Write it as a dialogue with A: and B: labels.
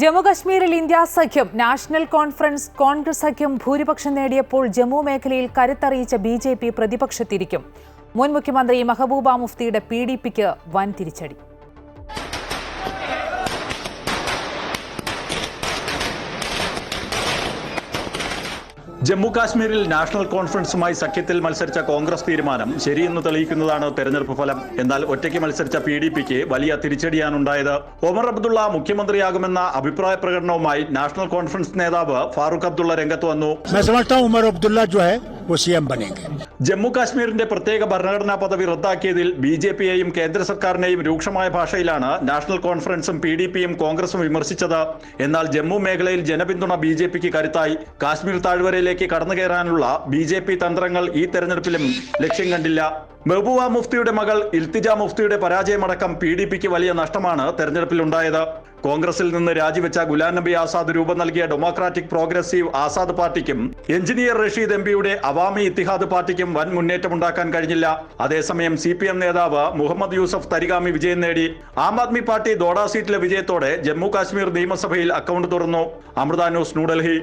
A: ജമ്മുകശ്മീരിൽ ഇന്ത്യ സഖ്യം national conference Congress സഖ്യം ഭൂരിപക്ഷം നേടിയപ്പോൾ ജമ്മു മേഖലയിൽ കരുത്തറിയിച്ച ബി ജെ പി പ്രതിപക്ഷത്തിരിക്കും. മുൻ മുഖ്യമന്ത്രി മെഹബൂബ മുഫ്തിയുടെ പി ഡി പിക്ക് വൻ തിരിച്ചടി.
B: ജമ്മു കാശ്മീരിൽ നാഷണൽ കോൺഫറൻസുമായി സഖ്യത്തിൽ മത്സരിച്ച കോൺഗ്രസ് തീരുമാനം ശരിയെന്ന് തെളിയിക്കുന്നതാണ് തെരഞ്ഞെടുപ്പ് ഫലം. എന്നാൽ ഒറ്റയ്ക്ക് മത്സരിച്ച പി ഡി പിക്ക് വലിയ തിരിച്ചടിയാണുണ്ടായത്. ഒമർ അബ്ദുള്ള മുഖ്യമന്ത്രിയാകുമെന്ന അഭിപ്രായ പ്രകടനവുമായി നാഷണൽ കോൺഫറൻസ് നേതാവ് ഫാറൂഖ് അബ്ദുള്ള രംഗത്ത് വന്നു.
C: ഉമർ മുസിയം ബനേങ്കെ
B: ജമ്മു കാശ്മീരിന്റെ പ്രത്യേക ഭരണഘടനാ പദവി റദ്ദാക്കിയതിൽ ബി ജെ പിയെയും കേന്ദ്ര സർക്കാരിനെയും രൂക്ഷമായ ഭാഷയിലാണ് നാഷണൽ കോൺഫറൻസും പി ഡി പിയും കോൺഗ്രസും വിമർശിച്ചത്. എന്നാൽ ജമ്മു മേഖലയിൽ ജനപിന്തുണ ബി ജെ പിക്ക് കരുത്തായി. കാശ്മീർ താഴ്വരയിലേക്ക് കടന്നുകയറാനുള്ള ബി ജെ പി തന്ത്രങ്ങൾ ഈ തെരഞ്ഞെടുപ്പിലും ലക്ഷ്യം കണ്ടില്ല. മെഹബൂബ മുഫ്തിയുടെ മകൾ ഇൽത്തിജ മുഫ്തിയുടെ പരാജയമടക്കം പി ഡി പിക്ക് വലിയ നഷ്ടമാണ് തെരഞ്ഞെടുപ്പിലുണ്ടായത്. കോൺഗ്രസിൽ നിന്ന് രാജിവെച്ച ഗുലാം നബി ആസാദ് രൂപം നൽകിയ ഡെമോക്രാറ്റിക് പ്രോഗ്രസീവ് ആസാദ് പാർട്ടിക്കും എഞ്ചിനീയർ റഷീദ് എം പിയുടെ അവാമി ഇത്തിഹാദ് പാർട്ടിക്കും വൻ മുന്നേറ്റമുണ്ടാക്കാൻ കഴിഞ്ഞില്ല. അതേസമയം സി പി എം നേതാവ് മുഹമ്മദ് യൂസഫ് തരികാമി വിജയം നേടി. ആം ആദ്മി പാർട്ടി ദോഡ സീറ്റിലെ വിജയത്തോടെ ജമ്മു കാശ്മീർ നിയമസഭയിൽ അക്കൗണ്ട് തുറന്നു. അമൃത ന്യൂസ് ന്യൂഡൽഹി.